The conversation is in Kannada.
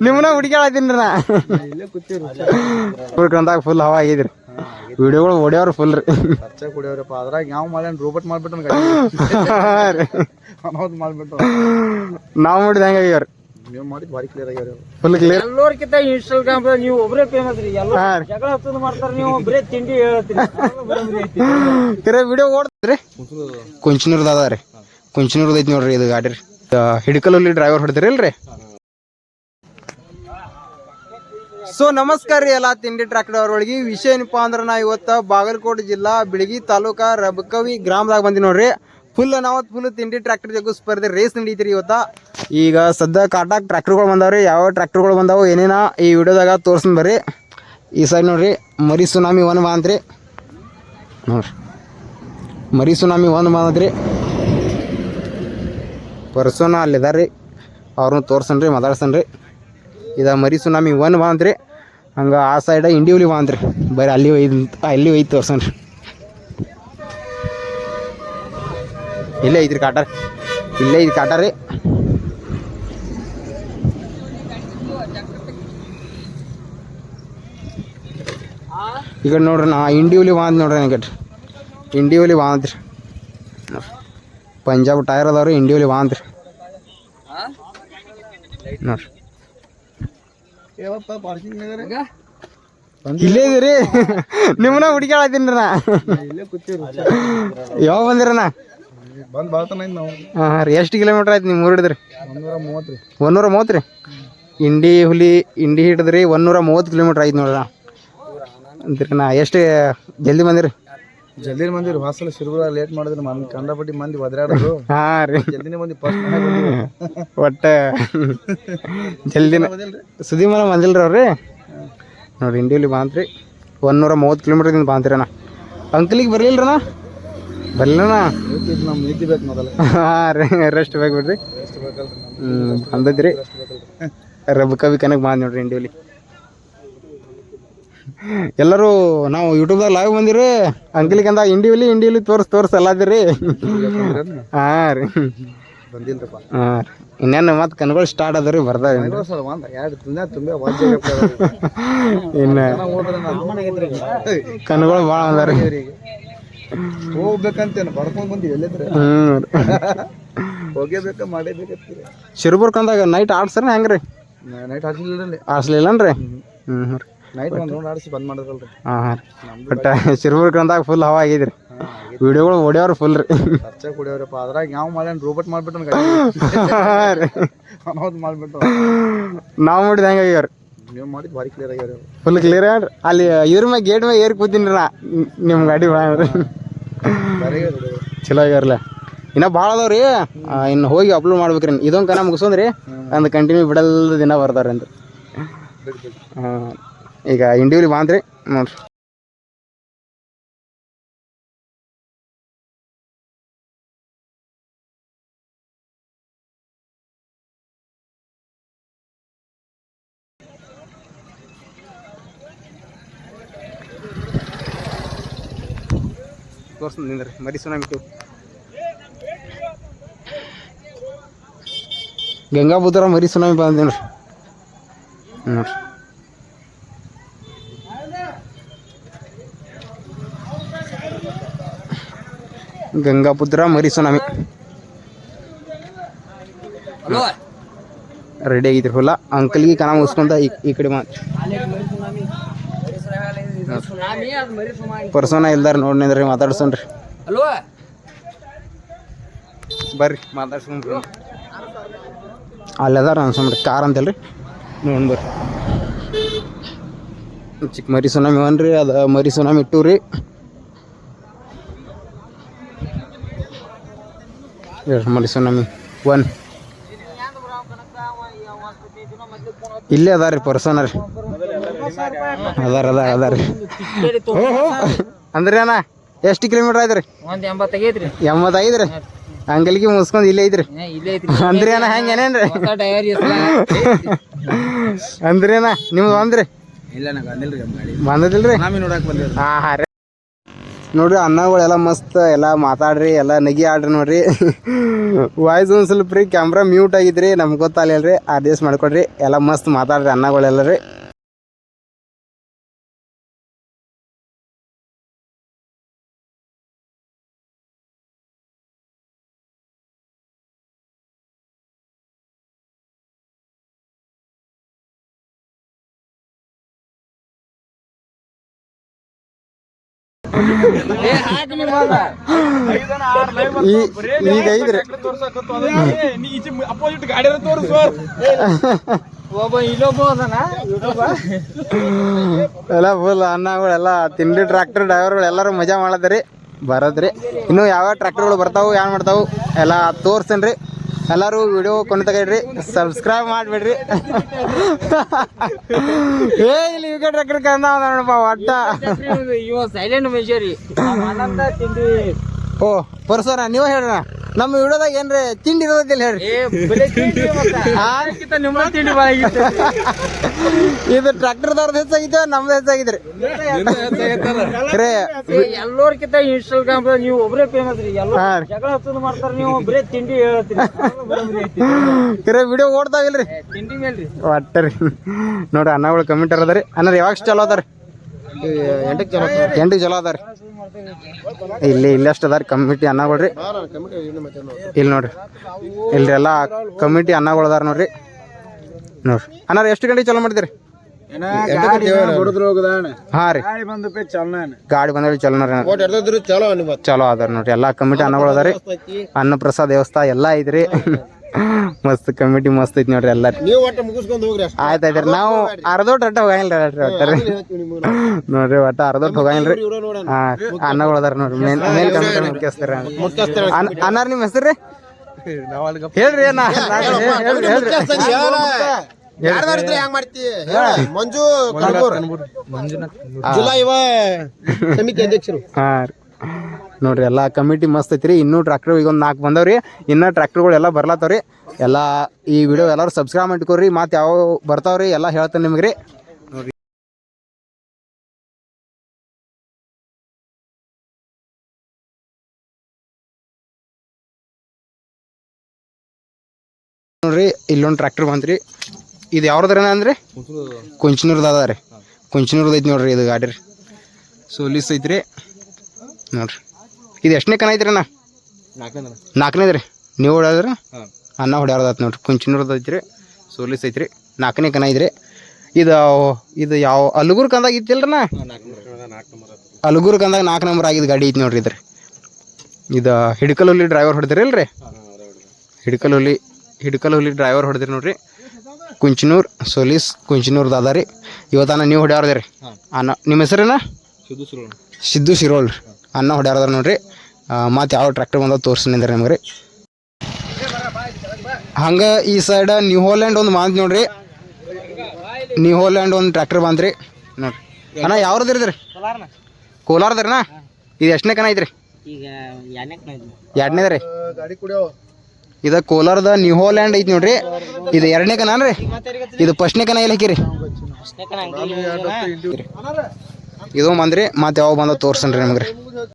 ನಿಮ್ಮನ್ನ ಹುಡುಕ್ಯಾಳತ್ತೀನಿ ನಾ. ಹುಡ್ಕೊಂಡಾಗ ಫುಲ್ ಹವಾ ಆಗಿದ್ರಿ. ವಿಡಿಯೋಗಳು ಹೊಡ್ಯಾವ್ರ ಫುಲ್ ರೀ. ಖರ್ಚ ಕುಡಿಯವ್ರಪ್ಪ ಅದ್ರಾಗ ಯಾವ ಮಾಡ್ಯಾನ? ರೋಬೋಟ್ ಮಾಡ್ಬಿಟ್ಟು ಮಾಡ್ಬಿಟ್ಟು ನಾವು ಮಾಡಿದ ಹೆಂಗ ಆಗ್ಯಾವ್ರಿ? ನೀವು ಮಾಡಿ ಭಾರಿ ಕ್ಲಿಯರ್ ಫುಲ್ ಕ್ಲಿಯರ್ ಎಲ್ಲೋರ್ಕಿಂತ ಇನ್ಸ್ಟಾಗ್ರಾಮ್ ನೀವು ಒಬ್ರೇ ಫೇಮಸ್ ರೀ ಎಲ್ಲ ಹಾ ರೀ. ಜಗಳ ಹತ್ತದ ಮಾಡ್ತಾರ ನೀವು ಬರೇ ತಿಂಡಿ ಹೇಳ್ತೀರಿ ಕರೆ ವಿಡಿಯೋ ಓಡ್ತೀರಿ ಕುಂಚನೂರ್ದ ಅದ ರೀ ಕುಂಚನೂರ್ದ ಐತಿ ನೋಡ್ರಿ ಇದು ಗಾಡಿ ರೀ. ಹಿಡಿಕಲಲ್ಲಿ ಡ್ರೈವರ್ ಹೊಡ್ತೀರಿ ಇಲ್ರಿ ಸೊ ನಮಸ್ಕಾರ ರೀ ಎಲ್ಲ ತಿಂಡಿ ಟ್ರ್ಯಾಕ್ಟರ್ ಅವ್ರೊಳಗೆ. ವಿಷಯ ಏನಪ್ಪಾ ಅಂದ್ರೆ ನಾ ಇವತ್ತು ಬಾಗಲಕೋಟೆ ಜಿಲ್ಲಾ ಬಿಳಗಿ ತಾಲೂಕಾ ರಬಕವಿ ಗ್ರಾಮದಾಗ ಬಂದಿ ನೋಡ್ರಿ. ಫುಲ್ ನಾವತ್ತು ಫುಲ್ ತಿಂಡಿ ಟ್ರ್ಯಾಕ್ಟರ್ ಜಗ್ಗು ಸ್ಪರ್ಧೆ ರೇಸ್ ನಡೀತಿರಿ ಇವತ್ತ. ಈಗ ಸದ್ಯ ಕಾಟಾಕ್ ಟ್ರ್ಯಾಕ್ಟರ್ಗಳು ಬಂದಾವ್ರಿ. ಯಾವ ಟ್ರ್ಯಾಕ್ಟರ್ಗಳು ಬಂದಾವು ಏನೇನ ಈ ವಿಡಿಯೋದಾಗ ತೋರ್ಸನ್ ಬರ್ರಿ. ಈ ಸೈಡ್ ನೋಡ್ರಿ, ಮರಿ ಸುನಾಮಿ ಒನ್ ಬಾ ಅಂತ್ರಿ ನೋಡ್ರಿ. ಮರಿ ಸುನಾಮಿ ಒಂದು ಬಂದದ್ರಿ ಪರ್ಸೋನ ಅಲ್ಲಿದಾರ್ರಿ. ಅವ್ರನ್ನ ತೋರ್ಸನ್ರಿ, ಮಾತಾಡ್ಸನ್ರಿ. ಇದ ಮರಿ ಸುನಾಮಿ ಒನ್ ಬಂದ್ರಿ ಹಂಗೆ ಆ ಸೈಡ ಇಂಡಿವ್ಲಿ ಬಂದ್ರಿ ಬರೀ ಅಲ್ಲಿ ಒಯ್ದು ಅಲ್ಲಿ ಒಯ್ದು ತೋರ್ಸನ್ರಿ ಇಲ್ಲೇ ಐತ್ರಿ ಕಾಟಾರ. ಇಲ್ಲೇ ಐತಿ ಕಾಟಾರ. ರೀ ಈಗ ನೋಡ್ರಿ ನಾ ಇಂಡಿವ್ಲಿ ಬಾಂದ್ ನೋಡ್ರಿ ನನಗೆ ಇಂಡಿವ್ಲಿ ಬಾಂದ್ರಿ ಪಂಜಾಬ್ ಟೈರ್ ಅದಾವ್ರಿ ಇಂಡಿವ್ಲಿ ಬಾಂದ್ರಿ ನೋಡ್ರಿ. ಏನಪ್ಪ ಪಾರ್ಕಿಂಗ್ ಇಲ್ಲೇ ಇದೀರಿ. ನಿಮ್ಮನ್ನ ಹುಡುಕ್ಯಾಳತ್ತೀನಿ ನಾ. ಇಲ್ಲೇ ಯಾವಾಗ ಬಂದಿರಣ್ಣ ಬಂದ್ ಬಾಳ್ತಾನ ನಾವು. ಹಾಂ ಹಾಂ ರೀ. ಎಷ್ಟು ಕಿಲೋಮೀಟ್ರ್ ಆಯ್ತು ನಿಮ್ಮ ಹಿಡಿದ್ರಿ ಒಂದೂರ ಮೂವತ್ತು ರೀ. ಮೂವತ್ತು ರೀ? ಇಂಡಿ ಹುಲಿ ಇಂಡಿ ಹಿಡಿದ್ರಿ ಒಂದೂರ ಮೂವತ್ತು ಕಿಲೋಮೀಟ್ರ್ ಆಯ್ತು ನೋಡ್ರಿ ಅಂತೀರಿ ನಾ. ಎಷ್ಟು ಜಲ್ದಿ ಬಂದಿರಿ? ಜಲ್ದಿ ಮಂದಿ ವಾಸಲ ಶಿರ್ಗುಳ ಲೇಟ್ ಮಾಡಿದ್ರೆ ಮನ್ ಕಂಡಪಟ್ಟಿ ಮಂದಿ ಒದರಾಡೋದು. ಹಾ ರೀ. ಜಲ್ದಿನೇ ಮಂದಿ ಫಸ್ಟ್ ಒಟ್ಟು ಜಲ್ದಿನ ಸುದೀಪ್ ಮನ ಬಂದಿಲ್ರಿ ಅವ್ರಿ ನೋಡ್ರಿ ಇಂಡಿಯಲ್ಲಿ ಬಾಂತ್ರಿ. ಒನ್ನೂರ ಮೂವತ್ತು ಕಿಲೋಮೀಟ್ರಿಂದ ಬಾಂತೀರಣ್ಣ ಅಂಕಲಿಗೆ ಬರಲಿಲ್ಲರಣ್ಣ ಬರಲಿಲ್ಲಣ್ಣ? ನೀತಿ ನಮ್ಮ ನೀತಿ ಬೇಕು ಮೊದಲು. ಹಾಂ ರೀ ರೆಸ್ಟ್ ಬೇಕು ಬಿಡ್ರಿ. ಹ್ಞೂ ಬಂದದ್ರಿ ರಬ್ಬ ರಬ್ ಕವಿ ಕನಕ್ ಬಾಂದ್ ನೋಡ್ರಿ ಇಂಡಿಯಲ್ಲಿ ಎಲ್ಲರೂ ನಾವು ಯೂಟ್ಯೂಬ್ದಾಗ ಲೈವ್ ಬಂದಿರಿ ಅಂಕಲಿಗೆ ಅಂದ ಇಂಡಿಯಲ್ಲಿ ಇಂಡಿಯಲ್ಲಿ ತೋರ್ಸ್ ತೋರ್ಸ್ ಅಲ್ಲದಿರಿ ಹಾಂ ರೀ. ಬಂದಿಲ್ಲಪ್ಪ ಹಾಂ ರೀ. ಇನ್ನೇನು ಮತ್ತೆ ಕನ್ಗಳು ಸ್ಟಾರ್ಟ್ ಅದ ರೀ. ಬರ್ದ ಇನ್ನು ಕನ್ಗಳು ಭಾಳ ಅದ ರೀ. ಹೋಗ್ಬೇಕಂತೇನು ಬರ್ಕೊಂಡ್ ಬಂದಿ ಎಲ್ಲಿದ್ರೆ? ಹ್ಞೂ ಹೋಗೇಬೇಕ ಮಾಡೇಬೇಕತ್ತೀರಿ ಶಿರ್ಬುರ್ ಕಂದಾಗ ನೈಟ್ ಆಡ್ಸ್ರಿ ಹೆಂಗೆ ರೀ ನೈಟ್ ಹಾಕ್ಲಿಲ್ಲರಿ ಆಡ್ಸ್ಲಿಲ್ಲನ್ರಿ? ಹ್ಞೂ ಹ್ಞೂ ರೀ. ನೈಟ್ ಒಂದು ರೌಂಡ್ ಆಡಿಸಿ ಬಂದ್ ಮಾಡಿದ್ರಲ್ರಿ. ಹಾಂ ಹಾಂ. ರೀ ಬಟ್ ಕಂದಾಗ ಫುಲ್ ಹವಾ ಆಗಿದ್ರಿ. ವಿಡಿಯೋಗಳು ಹೊಡ್ಯಾವ್ರಿ ಫುಲ್ ರೀ. ಖರ್ಚ ಕುಡಿಯವ್ರಪ್ಪ. ಅದ್ರಾಗ ಯಾವ ಮಾಡ್ಯಾನ ರೋಬೋಟ್ ಮಾಡ್ಬಿಟ್ಟು ರೀ ಅನ್ನೋದು ಮಾಡ್ಬಿಟ್ಟು ನಾವು ನೋಡಿದ ಹೆಂಗೆ ಆಗ್ಯಾವ್ರಿ? ನೀವು ಮಾಡಿದ್ ಭಾರಿ ಕ್ಲಿಯರ್ ಆಗ್ಯಾರ ಫುಲ್ ಕ್ಲಿಯರ್ ಏನ್ರಿ ಅಲ್ಲಿ ಇದ್ರ ಮ್ಯಾಗ ಗೇಟ್ ಮ್ಯಾಗ ಏರ್ ಕೂತೀನಿ ನಾ. ನಿಮ್ಮ ಗಾಡಿ ರೀ ಭಾರಿ ಚಲೋ ಆಗ್ಯಾರಲ್ಲ ಇನ್ನ ಭಾಳ ಅದಾವ್ರಿ. ಇನ್ನು ಹೋಗಿ ಅಪ್ಲೋಡ್ ಮಾಡ್ಬೇಕ್ರಿ. ಇದೊಂದು ಕನ ಮುಗಿಸೋದ್ರಿ. ಅಂದ್ ಕಂಟಿನ್ಯೂ ಬಿಡಲ್ದ ದಿನ ಬರ್ತಾರ ಅಂತ ಹಾಂ. ಈಗ ಇಂಡಿವಿಲಿ ಬಾಂದ್ರಿ ನೋಡ್ರಿ. ತೋರ್ಸ್ತೀನಿ ನಿಂದ್ರಿ, ಮರಿ ಸುನಾಮಿ ಟು ಗಂಗಾಪುತ್ರ ಮರಿ ಸುನಾಮಿ ಬಂದ ನೋಡ್ರಿ ನೋಡ್ರಿ. ಗಂಗಾಪುತ್ರ ಮರಿ ಸುನಾಮಿ ರೆಡಿ ಆಗಿದ್ರಿ ಹೊಲ ಅಂಕಲ್ಗೆ ಕನ ಮುಗಿಸ್ಕೊಂತ ಈ ಕಡೆ ಸುನಾಮಿ ಪರ್ಸೋನ ಇಲ್ದಾರ ನೋಡ್ನಿಂದ್ರಿ ಮಾತಾಡ್ಸೋಣ್ರಿ. ಅಲ್ವಾ ಬರ್ರಿ. ಮಾತಾಡ್ಸ್ಕೊಂಡ್ರಿ ಅಲ್ಲದಾರ ಅನ್ಸೋಣ್ರಿ ಕಾರ್ ಅಂತಲ್ರಿ ನೋಡ್ ಬರ್ರಿ. ಚಿಕ್ಕ ಮರಿ ಸುನಾಮಿ ಒನ್ ರೀ ಅದು ಮರಿ ಸುನಾಮಿ ಇಟ್ಟು ರೀ ಮರಿ ಸುನಾಮಿ ಒನ್ ಇಲ್ಲೇ ಅದಾರ ರೀ ಪರ್ಸನ್ ರೀ ಅದಾರ ಅದಾರ ಅದಾರ ರೀ ಹ್ಞೂ ಹ್ಞೂ ಅಂದ್ರೆ ಅಣ್ಣ ಎಷ್ಟು ಕಿಲೋಮೀಟ್ರ್ ಆಯ್ತು ರೀ ಒಂದ್ ಎಂಬತ್ತೈತ್ರಿ ಎಂಬತ್ತೈದು ರೀ. ಅಂಗಲಿಗೆ ಮುಗಿಸ್ಕೊಂಡು ಇಲ್ಲೇ ಐತ್ರಿ. ಅಂದ್ರೆ ಅಣ್ಣ ಹೆಂಗೆ ಟೈರ್ ಅಂದ್ರಿ ಅಣ್ಣ ನಿಮ್ದು ಒಂದ್ರಿ ಬಂದದಿಲ್ರಿ? ಬಂದಿರಿ ಹಾಂ ಹಾಂ ರೀ ನೋಡ್ರಿ ಅನ್ನಗಳೆಲ್ಲ ಮಸ್ತ್, ಎಲ್ಲ ಮಾತಾಡ್ರಿ, ಎಲ್ಲ ನಗಿ ಆಡ್ರಿ ನೋಡ್ರಿ. ವಾಯ್ಸ್ ಒಂದು ಸ್ವಲ್ಪ ರೀ ಕ್ಯಾಮ್ರಾ ಮ್ಯೂಟ್ ಆಗಿದ್ರಿ, ನಮ್ಗೆ ಗೊತ್ತಾಗಲಿಲ್ಲ ರೀ ಅಡ್ಜಸ್ಟ್ ಮಾಡ್ಕೊಡ್ರಿ, ಎಲ್ಲ ಮಸ್ತ್ ಮಾತಾಡ್ರಿ ಅನ್ನಗಳೆಲ್ಲ ರೀ ಈಗ ಐದ್ರಿ. ಅಪೋಸಿಟ್ ಗಾಡಿ ಒಬ್ಬ ಇಲ್ಲೊಬ್ಬ ಎಲ್ಲ ಫುಲ್ ಅನ್ನಗಳೆಲ್ಲ ತಿಂಡಿ ಟ್ರ್ಯಾಕ್ಟರ್ ಡ್ರೈವರ್ಗಳು ಎಲ್ಲರೂ ಮಜಾ ಮಾಡದ್ರಿ. ಬರದ್ರಿ. ಇನ್ನು ಯಾವ ಟ್ರ್ಯಾಕ್ಟರ್ಗಳು ಬರ್ತಾವು ಏನು ಮಾಡ್ತಾವು ಎಲ್ಲ ತೋರ್ಸೇನ್ರಿ. ಎಲ್ಲರೂ ವಿಡಿಯೋ ಕೊನೆ ತಗೊಳ್ರಿ ಸಬ್ಸ್ಕ್ರೈಬ್ ಮಾಡಿಬಿಡ್ರಿ. ಏ ಇಲ್ಲಿ ವಿಕೆಟ್ ಟ್ರ್ಯಾಕ್ಟರ್ ಕಂದ ನೋಡಪ್ಪ ಒಟ್ಟ. ಇವ ಸೈಲೆಂಟ್ ಮೆಜರಿ ಓ ಪರ್ಸೋರ ನೀವು ಹೇಳ್ರ. ನಮ್ಮ ವಿಡಿಯೋದಾಗ ಏನ್ರಿ ತಿಂಡಿ ಇರೋದಿಲ್ಲ ಹೇಳ್ರಿ. ಇದು ಟ್ರ್ಯಾಕ್ಟರ್ದವ್ರದ್ದು ಹೆಚ್ಚಾಗಿದ್ದೆ ನಮ್ದು ಹೆಚ್ಚಾಗಿದ್ರಿ. ಖರೆ ಎಲ್ಲೋರ್ಕಿಂತ ಇನ್ಸ್ಟಾಗ್ರಾಮ್ ನೀವು ಒಬ್ರೇ ಫೇಮಸ್ ರೀ. ಎಲ್ಲ ರೀ. ಜಗಳ ಹಚ್ಚೋದು ಮಾಡ್ತಾರ ನೀವು ಬರೇ ತಿಂಡಿ ಹೇಳ್ತೀರಿ. ವಿಡಿಯೋ ಓಡ್ತಾವಿಲ್ರಿ ತಿಂಡಿ ಮೇಲ್ರಿ ಒಟ್ಟ ರೀ. ನೋಡ್ರಿ ಅನ್ನಗಳು ಕಮೆಂಟ್ ಅದ ರೀ ಅನ್ನ ಯಾವಾಗ ಚಲೋ ಅದ ರೀ ಎಂಟಕ್ಕೆ ಚಲೋ ಅದ ರೀ ಇಲ್ಲಿ ಇಲ್ಲಷ್ಟು ಅದಾರಿ ರೀ ಕಮಿಟಿ ಅನ್ನಗಳು ರೀ. ಇಲ್ಲಿ ನೋಡ್ರಿ. ಇಲ್ರಿ ಎಲ್ಲ ಕಮಿಟಿ ಅನ್ನಗಳು ಅದಾರ ನೋಡ್ರಿ. ನೋಡ್ರಿ. ಅನ್ನಾರ ಎಷ್ಟು ಗಂಟೆಗೆ ಚಲೋ ಹಾಂ ರೀ. ಗಾಡಿ ಬಂದು ಪೇ ಚಾಲನ ಗಾಡಿ ಬಂದ್ರೆ ಚಲೋ ನೋಡ್ರಿ ಚಲೋ ಅದಾರ ನೋಡ್ರಿ. ಎಲ್ಲ ಕಮಿಟಿ ಅನ್ನಗಳು ಅದ ರೀ ಅನ್ನ ಪ್ರಸಾದ್ ವ್ಯವಸ್ಥೆ ಎಲ್ಲ ಐತ್ರಿ. ಮಸ್ತ್ ಕಮಿಟಿ ಮಸ್ತ್ ಐತಿ ನೋಡ್ರಿ ಎಲ್ಲಾರು. ನೀವು ಒಟ್ಟು ಮುಗಿಸ್ಕೊಂಡು ಹೋಗ್ರಿ ಅಷ್ಟೇ. ಆಯ್ತು ಆಯ್ತು ರೀ ನಾವು ಅರ್ಧೋಟ್ ಅಟ್ಟ ಹೋಗಂಗಿಲ್ಲ ರೀ ಒಟ್ಟ ರೀ. ನೋಡ್ರಿ. ಒಟ್ಟ ಅರ್ಧೋಟ್ ಹೋಗಂಗಿಲ್ರಿ. ರೀ ಹಾ ಅನ್ನಗಳು ಅದಾರ ನೋಡ್ರಿ ಮೇನ್ ಮೇನ್ ಕಮಿಟಿ ಮುಖ್ಯಸ್ಥರ ಅನ್ನಾರ ನಿಮ್ಮ ಹೆಸರು ರೀ? ಹೇಳ್ರಿ ಹೇಳ್ರಿ ಹೇಳ್ರಿ ಯಾರ್ದಾರಿದ್ರೆ ಹೆಂಗ್ ಮಾಡ್ತಿ ಮಂಜು ಮಂಜುನಾಥ್ ಜುಲೈ ಇವ ಸಮಿತಿ ಅಧ್ಯಕ್ಷರು. ಹಾ ರೀ. ನೋಡ್ರಿ, ಎಲ್ಲ ಕಮಿಟಿ ಮಸ್ತ್ ಐತ್ರಿ. ಇನ್ನೂ ಟ್ರ್ಯಾಕ್ಟರ್ ಈಗ ಒಂದು ನಾಲ್ಕು ಬಂದವ್ರಿ. ಇನ್ನೂ ಟ್ರ್ಯಾಕ್ಟರ್ಗಳು ಎಲ್ಲಾ ಬರ್ಲಾತಾವ್ರಿ. ಎಲ್ಲ ಈ ವಿಡಿಯೋ ಎಲ್ಲರೂ ಸಬ್ಸ್ಕ್ರೈಬ್ ಮಾಡ್ಕೊರಿ, ಮತ್ತು ಯಾವ ಬರ್ತಾವ್ರಿ ಎಲ್ಲ ಹೇಳ್ತೇನೆ ನಿಮ್ಗೆ ರೀ. ನೋಡ್ರಿ, ಇಲ್ಲೊಂದು ಟ್ರ್ಯಾಕ್ಟರ್ ಬಂತ್ರಿ. ಇದು ಯಾವ್ದಾರ ಅಂದ್ರಿ? ಕುಂಚನೂರ್ದ ಅದ ಐತಿ ನೋಡ್ರಿ ಇದು ಗಾಡಿ ರೀ. ಸೋಲಿಸ್ ಐತ್ರಿ. ನೋಡ್ರಿ. ಇದು ಎಷ್ಟನೇ ಕನ ಐತ್ರಿ ಅಣ್ಣ? ನಾಲ್ಕನೇ ರೀ. ನೀವು ಹೊಡ್ಯಾದ್ರ? ಅನ್ನ ಹೊಡ್ಯಾರ್ದಾತ್ ನೋಡ್ರಿ. ಕುಂಚಿನೂರ್ದ ಐತ್ರಿ. ಸೋಲಿಸ್ ಐತ್ರಿ. ನಾಲ್ಕನೇ ಕನ ಐತ್ರಿ. ಇದು ಇದು ಯಾವ ಅಲುಗುರು ಕಂದಾಗ ಇತ್ತಿಲ್ರಣ್ಣ ಅಲುಗೂರ್ ಕಂದಾಗ ನಾಲ್ಕು ನಂಬರ್ ಆಗಿದ್ದು ಗಾಡಿ ಐತಿ ನೋಡ್ರಿ ಇದ್ರಿ. ಇದು ಹುಲಿ ಡ್ರೈವರ್ ಹೊಡೆದ್ರಿ ಅಲ್ರಿ? ಹಿಡ್ಕಲ್ ಹುಲಿ ಡ್ರೈವರ್ ಹೊಡೆದ್ರಿ ನೋಡ್ರಿ. ಕುಂಚನೂರ್ ಸೋಲಿಸ್ ಕುಂಚನೂರ್ದು ಅದ ರೀ. ಇವತ್ತನ ನೀವು ಹೊಡ್ಯಾರ್ದ್ರಿ ಅನ್ನ ನಿಮ್ಮ ಹೆಸರೇನ? ಸಿದ್ದು ಶಿರೋಳ್ ರೀ. ಅನ್ನ ಹೊಡ್ಯಾರದ ನೋಡ್ರಿ. ಮತ್ತು ಯಾವ ಟ್ರ್ಯಾಕ್ಟರ್ ಬಂದ ತೋರ್ಸಿನಿಂದ್ರಿ ನಿಮ್ಗೆ ರೀ. ಹಂಗೆ ಈ ಸೈಡ್ ನ್ಯೂ ಹೋಲ್ಯಾಂಡ್ ಒಂದು ಮಾಂತ್ ನೋಡ್ರಿ. ನ್ಯೂ ಹೋಲ್ಯಾಂಡ್ ಒಂದು ಟ್ರ್ಯಾಕ್ಟರ್ ಬಂದ್ರಿ ನೋಡ್ರಿ. ಅಣ್ಣ ಯಾವ್ದು ರೀ ಕೋಲಾರದ್ರಣ್ಣ ಇದು ಎಷ್ಟನೇ ಕನ ಐತ್ರಿ? ಎರಡನೇದ್ರಿ ಇದು ಕೋಲಾರದ ನ್ಯೂ ಹೋಲ್ಯಾಂಡ್ ಐತಿ ನೋಡ್ರಿ. ಇದು ಎರಡನೇ ಕಣ ರೀ ಇದು ಫಸ್ಟ್ನೇ ಕನ ಎಲ್ಲಿ ಹಾಕಿರಿ? ಇದು ಬಂದ್ರಿ ಮತ್ತೆ ಯಾವ ಬಂದ ತೋರ್ಸನ್ರಿ ನಿಮ್ಗೆ ರೀ.